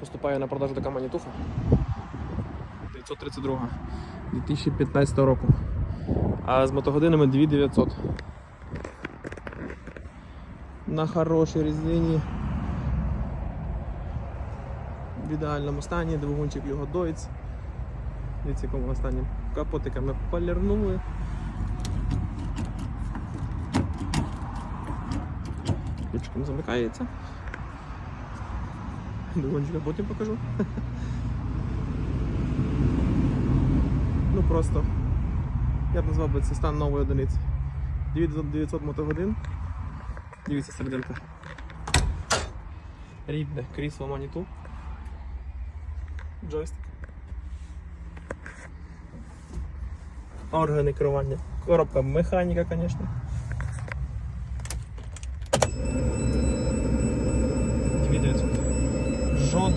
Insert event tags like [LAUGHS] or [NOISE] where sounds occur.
поступає на продажу така манітуха. 932 2015 року. А з мотогодинами 2900. На хорошій резині. В ідеальному стані, двигунчик його доїться. Дивіться, якому стані. Капотиками полірнули. Ключиком замикається. [LAUGHS] Двигунчика потім покажу. Ну просто я б назвав би це стан нової одиниці. 900 900 мотогодин. Дивіться серединка. Рідне крісло маніту. Джойстик. Органи керування. Коробка механіка, звісно.